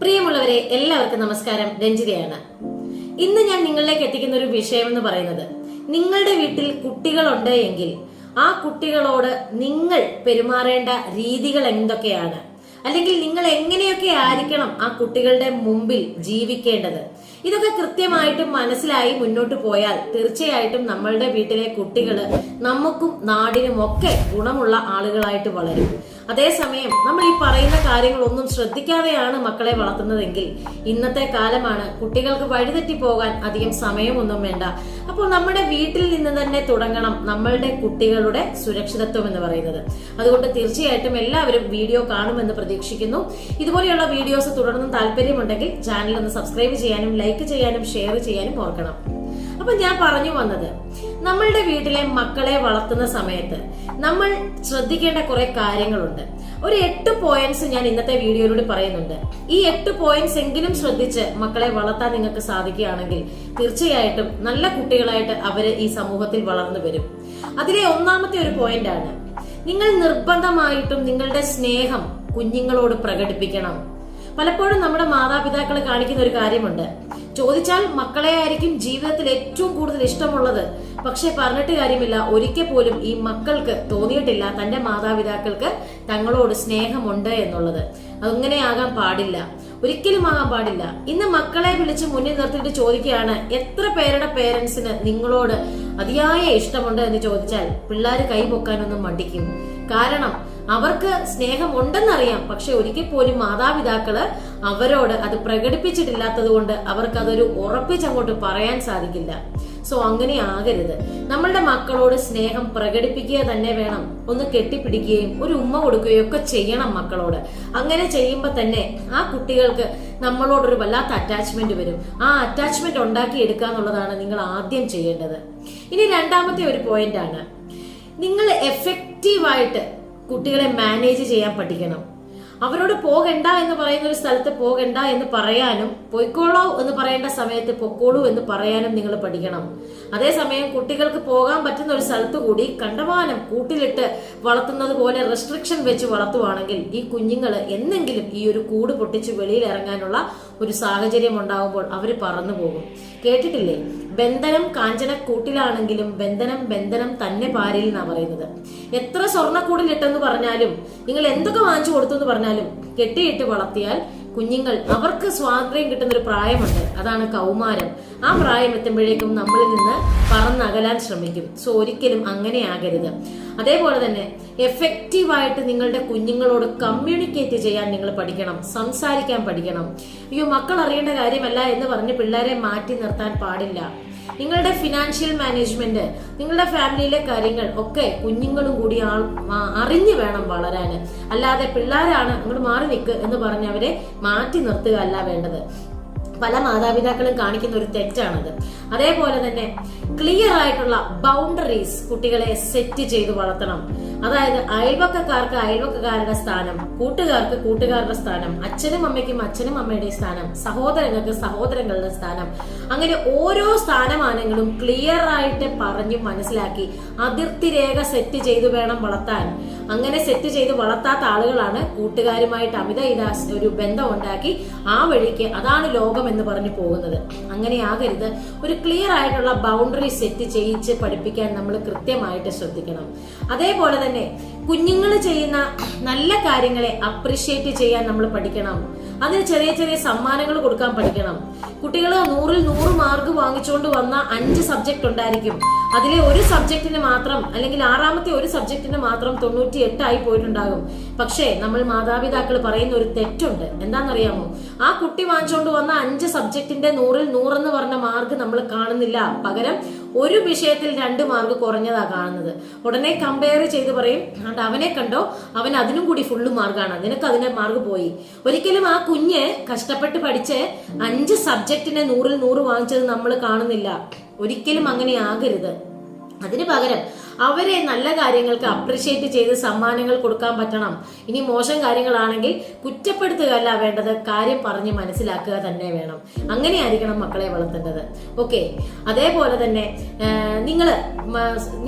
പ്രിയമുള്ളവരെ എല്ലാവർക്കും നമസ്കാരം. രഞ്ജിതയാണ്. ഇന്ന് ഞാൻ നിങ്ങളിലേക്ക് എത്തിക്കുന്ന ഒരു വിഷയം എന്ന് പറയുന്നത് നിങ്ങളുടെ വീട്ടിൽ കുട്ടികളുണ്ട് എങ്കിൽ ആ കുട്ടികളോട് നിങ്ങൾ പെരുമാറേണ്ട രീതികൾ എന്തൊക്കെയാണ്? അല്ലെങ്കിൽ നിങ്ങൾ എങ്ങനെയൊക്കെ ആയിരിക്കണം ആ കുട്ടികളുടെ മുമ്പിൽ ജീവിക്കേണ്ടത്? ഇതൊക്കെ കൃത്യമായിട്ടും മനസ്സിലായി മുന്നോട്ട് പോയാൽ തീർച്ചയായിട്ടും നമ്മളുടെ വീട്ടിലെ കുട്ടികൾ നമുക്കും നാടിനും ഒക്കെ ഗുണമുള്ള ആളുകളായിട്ട് വളരും. അതേസമയം നമ്മൾ ഈ പറയുന്ന കാര്യങ്ങളൊന്നും ശ്രദ്ധിക്കാതെയാണ് മക്കളെ വളർത്തുന്നതെങ്കിൽ ഇന്നത്തെ കാലമാണ് കുട്ടികൾക്ക് വഴിതെറ്റി പോകാൻ അധികം സമയമൊന്നും വേണ്ട. അപ്പോൾ നമ്മുടെ വീട്ടിൽ നിന്ന് തന്നെ തുടങ്ങണം നമ്മളുടെ കുട്ടികളുടെ സുരക്ഷിതത്വം എന്ന് പറയുന്നത്. അതുകൊണ്ട് തീർച്ചയായിട്ടും എല്ലാവരും വീഡിയോ കാണുമെന്ന് പ്രതീക്ഷിക്കുന്നു. ഇതുപോലെയുള്ള വീഡിയോസ് തുടർന്നും താല്പര്യമുണ്ടെങ്കിൽ ചാനൽ ഒന്ന് സബ്സ്ക്രൈബ് ചെയ്യാനും ലൈക്ക് ചെയ്യാനും ഷെയർ ചെയ്യാനും ഓർക്കണം. അപ്പൊ ഞാൻ പറഞ്ഞു വന്നത് നമ്മളുടെ വീട്ടിലെ മക്കളെ വളർത്തുന്ന സമയത്ത് നമ്മൾ ശ്രദ്ധിക്കേണ്ട കുറെ കാര്യങ്ങളുണ്ട്. ഒരു എട്ട് പോയിന്റ്സ് ഞാൻ ഇന്നത്തെ വീഡിയോയിലൂടെ പറയുന്നുണ്ട്. ഈ എട്ട് പോയിന്റ്സ് എങ്കിലും ശ്രദ്ധിച്ച് മക്കളെ വളർത്താൻ നിങ്ങൾക്ക് സാധിക്കുകയാണെങ്കിൽ തീർച്ചയായിട്ടും നല്ല കുട്ടികളായിട്ട് അവർ ഈ സമൂഹത്തിൽ വളർന്നു വരും. അതിലെ ഒന്നാമത്തെ ഒരു പോയിന്റ് ആണ് നിങ്ങൾ നിർബന്ധമായിട്ടും നിങ്ങളുടെ സ്നേഹം കുഞ്ഞുങ്ങളോട് പ്രകടിപ്പിക്കണം. പലപ്പോഴും നമ്മുടെ മാതാപിതാക്കൾ കാണിക്കുന്ന ഒരു കാര്യമുണ്ട്. ചോദിച്ചാൽ മക്കളെ ആയിരിക്കും ജീവിതത്തിൽ ഏറ്റവും കൂടുതൽ ഇഷ്ടമുള്ളത്. പക്ഷെ പറഞ്ഞിട്ട് കാര്യമില്ല. ഒരിക്കൽ പോലും ഈ മക്കൾക്ക് തോന്നിയിട്ടില്ല തന്റെ മാതാപിതാക്കൾക്ക് തങ്ങളോട് സ്നേഹമുണ്ട് എന്നുള്ളത്. അങ്ങനെ ആകാൻ പാടില്ല. ഒരിക്കലും ആകാൻ പാടില്ല. ഇന്ന് മക്കളെ വിളിച്ച് മുന്നിൽ നിർത്തിയിട്ട് ചോദിക്കുകയാണ് എത്ര പേരുടെ പേരൻസിന് നിങ്ങളോട് അതിയായ ഇഷ്ടമുണ്ട്? എന്ന് ചോദിച്ചാൽ പിള്ളേർ കൈപൊക്കാനൊന്നും മടിക്കും. കാരണം അവർക്ക് സ്നേഹം ഉണ്ടെന്നറിയാം പക്ഷെ ഒരിക്കൽ പോലും മാതാപിതാക്കൾ അവരോട് അത് പ്രകടിപ്പിച്ചിട്ടില്ലാത്തത് കൊണ്ട് അവർക്ക് അതൊരു ഉറപ്പിച്ചങ്ങോട്ട് പറയാൻ സാധിക്കില്ല. സോ അങ്ങനെ ആകരുത്. നമ്മളുടെ മക്കളോട് സ്നേഹം പ്രകടിപ്പിക്കുക തന്നെ വേണം. ഒന്ന് കെട്ടിപ്പിടിക്കുകയും ഒരു ഉമ്മ കൊടുക്കുകയും ഒക്കെ ചെയ്യണം മക്കളോട്. അങ്ങനെ ചെയ്യുമ്പോൾ തന്നെ ആ കുട്ടികൾക്ക് നമ്മളോടൊരു വല്ലാത്ത അറ്റാച്ച്മെന്റ് വരും. ആ അറ്റാച്ച്മെന്റ് ഉണ്ടാക്കി എടുക്കുക എന്നുള്ളതാണ് നിങ്ങൾ ആദ്യം ചെയ്യേണ്ടത്. ഇനി രണ്ടാമത്തെ ഒരു പോയിന്റ് ആണ്. നിങ്ങൾ എഫക്റ്റീവായിട്ട് കുട്ടികളെ മാനേജ് ചെയ്യാൻ പഠിക്കണം. അവരോട് പോകണ്ട എന്ന് പറയുന്ന ഒരു സ്ഥലത്ത് പോകണ്ട എന്ന് പറയാനും പൊയ്ക്കോളൂ എന്ന് പറയേണ്ട സമയത്ത് പൊക്കോളൂ എന്ന് പറയാനും നിങ്ങൾ പഠിക്കണം. അതേസമയം കുട്ടികൾക്ക് പോകാൻ പറ്റുന്ന ഒരു സ്ഥലത്ത് കൂടി കണ്ടമാനം കൂട്ടിലിട്ട് വളർത്തുന്നത് പോലെ റെസ്ട്രിക്ഷൻ വെച്ച് വളർത്തുവാണെങ്കിൽ ഈ കുഞ്ഞുങ്ങൾ എന്നെങ്കിലും ഈ ഒരു കൂട് പൊട്ടിച്ച് വെളിയിൽ ഇറങ്ങാനുള്ള ഒരു സാഹചര്യം ഉണ്ടാകുമ്പോൾ അവർ പറന്നു പോകും. കേട്ടിട്ടില്ലേ? ബന്ധനം കാഞ്ചന കൂട്ടിലാണെങ്കിലും ബന്ധനം ബന്ധനം തന്നെ പാരിൽ എന്നാ പറയുന്നത്. എത്ര സ്വർണക്കൂടിലിട്ടെന്ന് പറഞ്ഞാലും നിങ്ങൾ എന്തൊക്കെ വാങ്ങിച്ചു കൊടുത്തു എന്ന് പറഞ്ഞാലും കെട്ടിയിട്ട് വളർത്തിയാൽ കുഞ്ഞുങ്ങൾ അവർക്ക് സ്വാതന്ത്ര്യം കിട്ടുന്ന ഒരു പ്രായമുണ്ട്. അതാണ് കൗമാരം. ആ പ്രായം എത്തുമ്പോഴേക്കും നമ്മളിൽ നിന്ന് പറന്നകലാൻ ശ്രമിക്കും. സോ ഒരിക്കലും അങ്ങനെ ആകരുത് അതേപോലെ തന്നെ എഫക്റ്റീവായിട്ട് നിങ്ങളുടെ കുഞ്ഞുങ്ങളോട് കമ്മ്യൂണിക്കേറ്റ് ചെയ്യാൻ നിങ്ങൾ പഠിക്കണം. സംസാരിക്കാൻ പഠിക്കണം. അയ്യോ മക്കൾ അറിയേണ്ട കാര്യമല്ല എന്ന് പറഞ്ഞ് പിള്ളേരെ മാറ്റി നിർത്താൻ പാടില്ല. നിങ്ങളുടെ ഫിനാൻഷ്യൽ മാനേജ്മെന്റ് നിങ്ങളുടെ ഫാമിലിയിലെ കാര്യങ്ങൾ ഒക്കെ കുഞ്ഞുങ്ങളും കൂടി അറിഞ്ഞു വേണം വളരാൻ. അല്ലാതെ പിള്ളേരാണ് അങ്ങോട്ട് മാറി നിൽക്ക് എന്ന് പറഞ്ഞ് അവരെ മാറ്റി നിർത്തുക അല്ല വേണ്ടത്. പല മാതാപിതാക്കളും കാണിക്കുന്ന ഒരു തെറ്റാണത്. അതേപോലെ തന്നെ ക്ലിയർ ആയിട്ടുള്ള ബൗണ്ടറീസ് കുട്ടികളെ സെറ്റ് ചെയ്ത് വളർത്തണം. അതായത് അയൽവക്കക്കാർക്ക് അയൽവക്കക്കാരുടെ സ്ഥാനം കൂട്ടുകാർക്ക് കൂട്ടുകാരുടെ സ്ഥാനം അച്ഛനും അമ്മയ്ക്കും അച്ഛനും അമ്മയുടെ സ്ഥാനം സഹോദരങ്ങൾക്ക് സഹോദരങ്ങളുടെ സ്ഥാനം. അങ്ങനെ ഓരോ സ്ഥാനമാനങ്ങളും ക്ലിയർ ആയിട്ട് പറഞ്ഞു മനസ്സിലാക്കി അതിർത്തി രേഖ സെറ്റ് ചെയ്തു വേണം വളർത്താൻ. അങ്ങനെ സെറ്റ് ചെയ്ത് വളർത്താത്ത ആളുകളാണ് കൂട്ടുകാരുമായിട്ട് അമിത ഇത ഒരു ബന്ധം ഉണ്ടാക്കി ആ വഴിക്ക് അതാണ് ലോകം എന്ന് പറഞ്ഞു പോകുന്നത്. അങ്ങനെ ആകരുത്. ഒരു ക്ലിയർ ആയിട്ടുള്ള ബൗണ്ടറി സെറ്റ് ചെയ്യിച്ച് പഠിപ്പിക്കാൻ നമ്മൾ കൃത്യമായിട്ട് ശ്രദ്ധിക്കണം. അതേപോലെ തന്നെ കുഞ്ഞുങ്ങൾ ചെയ്യുന്ന നല്ല കാര്യങ്ങളെ അപ്രിഷ്യേറ്റ് ചെയ്യാൻ നമ്മൾ പഠിക്കണം. അതിന് ചെറിയ ചെറിയ സമ്മാനങ്ങൾ കൊടുക്കാൻ പഠിക്കണം. കുട്ടികൾ നൂറിൽ നൂറ് മാർക്ക് വാങ്ങിച്ചുകൊണ്ട് വന്ന അഞ്ച് സബ്ജക്ട് ഉണ്ടായിരിക്കും. അതിലെ ഒരു സബ്ജക്റ്റിന് മാത്രം അല്ലെങ്കിൽ ആറാമത്തെ ഒരു സബ്ജക്റ്റിന് മാത്രം തൊണ്ണൂറ്റി എട്ടായി പോയിട്ടുണ്ടാകും. പക്ഷേ നമ്മൾ മാതാപിതാക്കൾ പറയുന്ന ഒരു തെറ്റുണ്ട്. എന്താണെന്നറിയാമോ? ആ കുട്ടി വാങ്ങിച്ചുകൊണ്ട് വന്ന അഞ്ച് സബ്ജക്റ്റിന്റെ നൂറിൽ നൂറെന്ന് പറഞ്ഞ മാർക്ക് നമ്മൾ കാണുന്നില്ല. പകരം ഒരു വിഷയത്തിൽ രണ്ട് മാർക്ക് കുറഞ്ഞതാ കാണുന്നത്. ഉടനെ കമ്പയർ ചെയ്ത് പറയും അതുകൊണ്ട് അവനെ കണ്ടോ? അവൻ അതിനും കൂടി ഫുള്ള് മാർക്കാണ്. നിനക്ക് അതിന്റെ മാർക്ക് പോയി. ഒരിക്കലും ആ കുഞ്ഞ് കഷ്ടപ്പെട്ട് പഠിച്ച് അഞ്ച് സബ്ജക്റ്റിനെ നൂറിൽ നൂറ് വാങ്ങിച്ചത് നമ്മൾ കാണുന്നില്ല. ഒരിക്കലും അങ്ങനെ ആകരുത്. അതിന് പകരം അവരെ നല്ല കാര്യങ്ങൾക്ക് അപ്രിഷ്യേറ്റ് ചെയ്ത് സമ്മാനങ്ങൾ കൊടുക്കാൻ പറ്റണം. ഇനി മോശം കാര്യങ്ങളാണെങ്കിൽ കുറ്റപ്പെടുത്തുക അല്ല വേണ്ടത് കാര്യം പറഞ്ഞ് മനസ്സിലാക്കുക തന്നെ വേണം. അങ്ങനെ ആയിരിക്കണം മക്കളെ വളർത്തേണ്ടത്. ഓക്കെ അതേപോലെ തന്നെ നിങ്ങൾ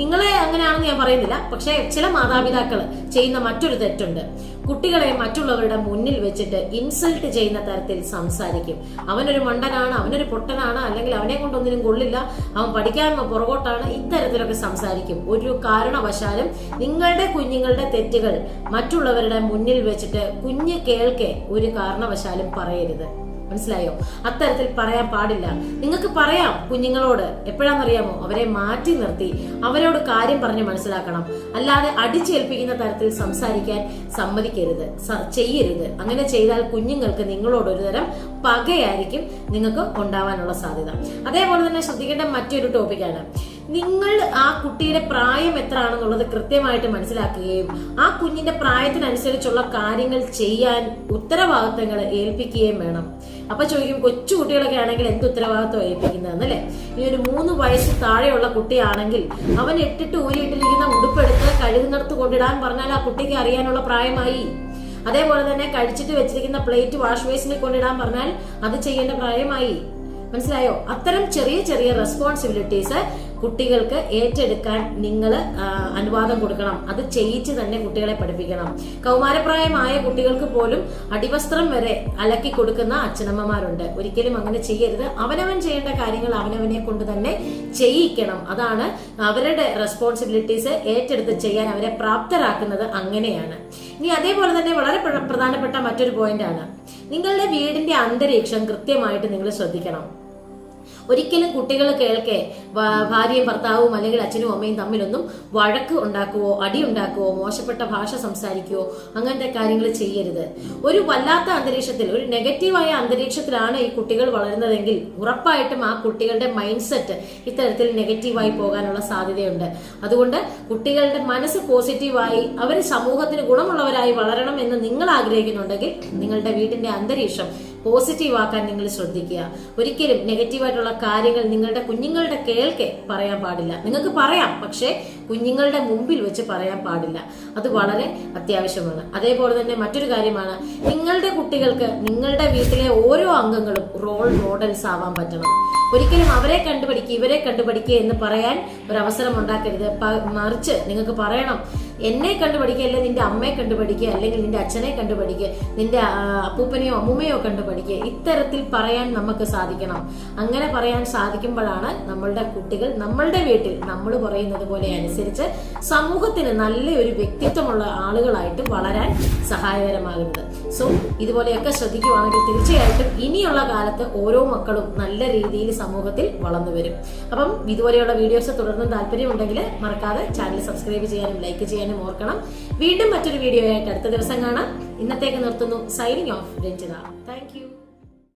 നിങ്ങളെ അങ്ങനെയാണെന്ന് ഞാൻ പറയുന്നില്ല പക്ഷേ ചില മാതാപിതാക്കൾ ചെയ്യുന്ന മറ്റൊരു തെറ്റുണ്ട്. കുട്ടികളെ മറ്റുള്ളവരുടെ മുന്നിൽ വെച്ചിട്ട് ഇൻസൾട്ട് ചെയ്യുന്ന തരത്തിൽ സംസാരിക്കും. അവനൊരു മണ്ടനാണ് അവനൊരു പൊട്ടനാണ് അല്ലെങ്കിൽ അവനെ കൊണ്ടൊന്നിനും കൊള്ളില്ല. അവൻ പഠിക്കാൻ പുറകോട്ടാണ്. ഇത്തരത്തിലൊക്കെ സംസാരിക്കും. ഒരു കാരണവശാലും നിങ്ങളുടെ കുഞ്ഞുങ്ങളുടെ തെറ്റുകൾ മറ്റുള്ളവരുടെ മുന്നിൽ വെച്ചിട്ട് കുഞ്ഞ് കേൾക്കെ ഒരു കാരണവശാലും പറയരുത്. മനസ്സിലായോ? അത്തരത്തിൽ പറയാൻ പാടില്ല. നിങ്ങൾക്ക് പറയാം കുഞ്ഞുങ്ങളോട്. എപ്പോഴാണെന്നറിയാമോ? അവരെ മാറ്റി നിർത്തി. അവരോട് കാര്യം പറഞ്ഞ് മനസ്സിലാക്കണം. അല്ലാതെ അടിച്ചേൽപ്പിക്കുന്ന തരത്തിൽ സംസാരിക്കാൻ സമ്മതിക്കരുത്. ചെയ്യരുത്. അങ്ങനെ ചെയ്താൽ കുഞ്ഞുങ്ങൾക്ക് നിങ്ങളോട് ഒരു തരം പകയായിരിക്കും നിങ്ങൾക്ക് ഉണ്ടാവാനുള്ള സാധ്യത. അതേപോലെ തന്നെ ശ്രദ്ധിക്കേണ്ട മറ്റൊരു ടോപ്പിക്കാണ്. നിങ്ങൾ ആ കുട്ടിയുടെ പ്രായം എത്ര ആണെന്നുള്ളത് കൃത്യമായിട്ട് മനസ്സിലാക്കുകയും ആ കുഞ്ഞിന്റെ പ്രായത്തിനനുസരിച്ചുള്ള കാര്യങ്ങൾ ചെയ്യാൻ ഉത്തരവാദിത്തങ്ങൾ ഏൽപ്പിക്കുകയും വേണം. അപ്പൊ ചോദിക്കും കൊച്ചു കുട്ടികളൊക്കെ ആണെങ്കിൽ എന്ത് ഉത്തരവാദിത്വം ഏൽപ്പിക്കുന്നതെന്നല്ലേ ഈ ഒരു മൂന്ന് വയസ്സ് താഴെയുള്ള കുട്ടിയാണെങ്കിൽ അവൻ ഇട്ടിട്ട് ഊരിയിട്ടിരിക്കുന്ന ഉടുപ്പെടുത്ത് കഴുകുന്നിടത്ത് കൊണ്ടിടാൻ പറഞ്ഞാൽ ആ കുട്ടിക്ക് അറിയാനുള്ള പ്രായമായി. അതേപോലെ തന്നെ കഴിച്ചിട്ട് വെച്ചിരിക്കുന്ന പ്ലേറ്റ് വാഷ് ബേസിനിൽ കൊണ്ടിടാൻ പറഞ്ഞാൽ അത് ചെയ്യേണ്ട പ്രായമായി. മനസ്സിലായോ? അത്തരം ചെറിയ ചെറിയ റെസ്പോൺസിബിലിറ്റീസ് കുട്ടികൾക്ക് ഏറ്റെടുക്കാൻ നിങ്ങൾ അനുവാദം കൊടുക്കണം. അത് ചെയ്യിച്ച് തന്നെ കുട്ടികളെ പഠിപ്പിക്കണം. കൗമാരപ്രായമായ കുട്ടികൾക്ക് പോലും അടിവസ്ത്രം വരെ അലക്കി കൊടുക്കുന്ന അച്ഛനമ്മമാരുണ്ട്. ഒരിക്കലും അങ്ങനെ ചെയ്യരുത്. അവനവൻ ചെയ്യേണ്ട കാര്യങ്ങൾ അവനവനെ കൊണ്ട് തന്നെ ചെയ്യിക്കണം. അതാണ് അവരുടെ റെസ്പോൺസിബിലിറ്റീസ് ഏറ്റെടുത്ത് ചെയ്യാൻ അവരെ പ്രാപ്തരാക്കുന്നത് അങ്ങനെയാണ്. ഇനി അതേപോലെ തന്നെ വളരെ പ്രധാനപ്പെട്ട മറ്റൊരു പോയിന്റ് ആണ്. നിങ്ങളുടെ വീടിന്റെ അന്തരീക്ഷം കൃത്യമായിട്ട് നിങ്ങൾ ശ്രദ്ധിക്കണം. ഒരിക്കലും കുട്ടികൾ കേൾക്കെ ഭാര്യയും ഭർത്താവും അല്ലെങ്കിൽ അച്ഛനും അമ്മയും തമ്മിലൊന്നും വഴക്ക് ഉണ്ടാക്കുവോ അടി ഉണ്ടാക്കുവോ മോശപ്പെട്ട ഭാഷ സംസാരിക്കുവോ അങ്ങനത്തെ കാര്യങ്ങൾ ചെയ്യരുത്. ഒരു വല്ലാത്ത അന്തരീക്ഷത്തിൽ ഒരു നെഗറ്റീവായ അന്തരീക്ഷത്തിലാണ് ഈ കുട്ടികൾ വളരുന്നതെങ്കിൽ ഉറപ്പായിട്ടും ആ കുട്ടികളുടെ മൈൻഡ് സെറ്റ് ഇത്തരത്തിൽ നെഗറ്റീവായി പോകാനുള്ള സാധ്യതയുണ്ട്. അതുകൊണ്ട് കുട്ടികളുടെ മനസ്സ് പോസിറ്റീവായി അവർ സമൂഹത്തിന് ഗുണമുള്ളവരായി വളരണം എന്ന് നിങ്ങൾ ആഗ്രഹിക്കുന്നുണ്ടെങ്കിൽ നിങ്ങളുടെ വീടിന്റെ അന്തരീക്ഷം പോസിറ്റീവ് ആക്കാൻ നിങ്ങൾ ശ്രദ്ധിക്കുക. ഒരിക്കലും നെഗറ്റീവായിട്ടുള്ള കാര്യങ്ങൾ നിങ്ങളുടെ കുഞ്ഞുങ്ങളുടെ കേൾക്കെ പറയാൻ പാടില്ല. നിങ്ങൾക്ക് പറയാം പക്ഷേ കുഞ്ഞുങ്ങളുടെ മുമ്പിൽ വെച്ച് പറയാൻ പാടില്ല. അത് വളരെ അത്യാവശ്യമാണ്. അതേപോലെ തന്നെ മറ്റൊരു കാര്യമാണ് നിങ്ങളുടെ കുട്ടികൾക്ക് നിങ്ങളുടെ വീട്ടിലെ ഓരോ അംഗങ്ങളും റോൾ മോഡൽസ് ആവാൻ പറ്റണം. ഒരിക്കലും അവരെ കണ്ടുപിടിക്കുക ഇവരെ കണ്ടുപിടിക്കുക എന്ന് പറയാൻ ഒരു അവസരം ഉണ്ടാക്കരുത് മറിച്ച് നിങ്ങൾക്ക് പറയണം എന്നെ കണ്ടുപഠിക്കുക അല്ലെങ്കിൽ നിന്റെ അമ്മയെ കണ്ടുപഠിക്കുക അല്ലെങ്കിൽ നിന്റെ അച്ഛനെ കണ്ടുപഠിക്കുക നിന്റെ അപ്പൂപ്പനെയോ അമ്മൂമ്മയോ കണ്ടുപഠിക്കുക. ഇത്തരത്തിൽ പറയാൻ നമുക്ക് സാധിക്കണം. അങ്ങനെ പറയാൻ സാധിക്കുമ്പോഴാണ് നമ്മളുടെ കുട്ടികൾ നമ്മളുടെ വീട്ടിൽ നമ്മൾ പറയുന്നത് പോലെ അനുസരിച്ച് സമൂഹത്തിന് നല്ലൊരു വ്യക്തിത്വമുള്ള ആളുകളായിട്ട് വളരാൻ സഹായകരമാകുന്നത്. സോ ഇതുപോലെയൊക്കെ ശ്രദ്ധിക്കുവാണെങ്കിൽ തീർച്ചയായിട്ടും ഇനിയുള്ള കാലത്ത് ഓരോ മക്കളും നല്ല രീതിയിൽ സമൂഹത്തിൽ വളർന്നു വരും. അപ്പം ഇതുപോലെയുള്ള വീഡിയോസ് തുടർന്നും താല്പര്യമുണ്ടെങ്കിൽ മറക്കാതെ ചാനൽ സബ്സ്ക്രൈബ് ചെയ്യാനും ലൈക്ക് ചെയ്യാനും ഓർക്കണം. വീണ്ടും മറ്റൊരു വീഡിയോ ആയിട്ട് അടുത്ത ദിവസം കാണാം. ഇന്നത്തേക്ക് നിർത്തുന്നു. Signing off Ranjitha. താങ്ക്